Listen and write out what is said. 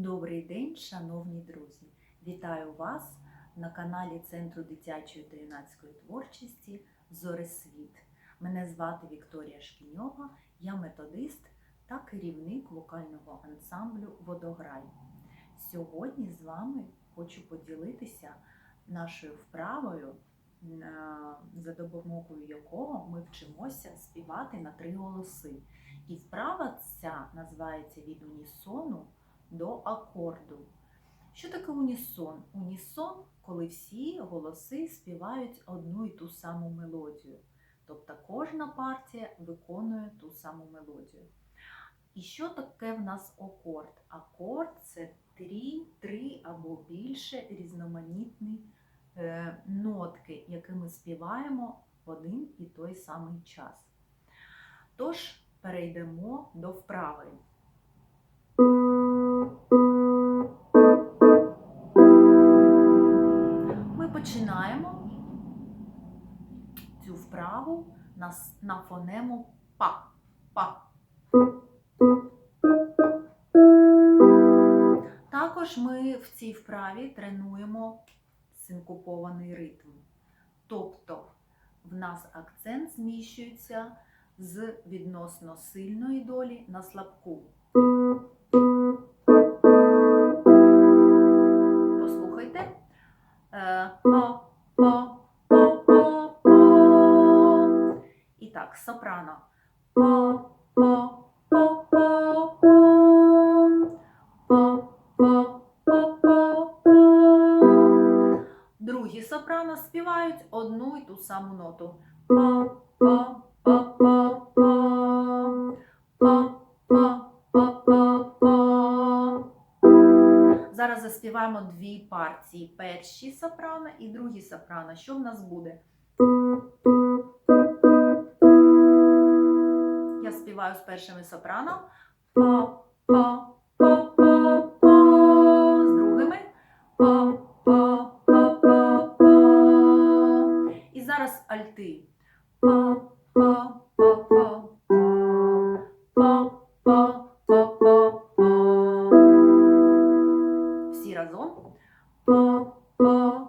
Добрий день, шановні друзі! Вітаю вас на каналі Центру дитячої та юнацької творчості Зорисвіт. Мене звати Вікторія Шкіньова, я методист та керівник вокального ансамблю Водограй. Сьогодні з вами хочу поділитися нашою вправою, е, за допомогою якого ми вчимося співати на три голоси. І вправа ця називається від унісону до акорду. Що таке унісон? Унісон, коли всі голоси співають одну і ту саму мелодію. Тобто кожна партія виконує ту саму мелодію. І що таке в нас акорд? Акорд це три, три або більше різноманітні е, нотки, які ми співаємо в один і той самий час. Тож перейдемо до вправи. Вправу на, на фонему па. па. Також ми в цій вправі тренуємо синкопований ритм. Тобто в нас акцент зміщується з відносно сильної долі на слабку. Послухайте. Е, по, по, по, сопрано. По, по, по, по, по. По, по, по, по, по. Другі сопрано співають одну і ту саму ноту. По, по, по, по, по. По, по, по, по, по. Зараз заспіваємо дві партії: перші сопрано і другі сопрано. Що в нас буде? співаю з першими сопрано. По, по, по, по, по, з другими. По, по, по, по, по. І зараз альти. По, по, по, по. По, по, по, по, по. Всі разом. По, по,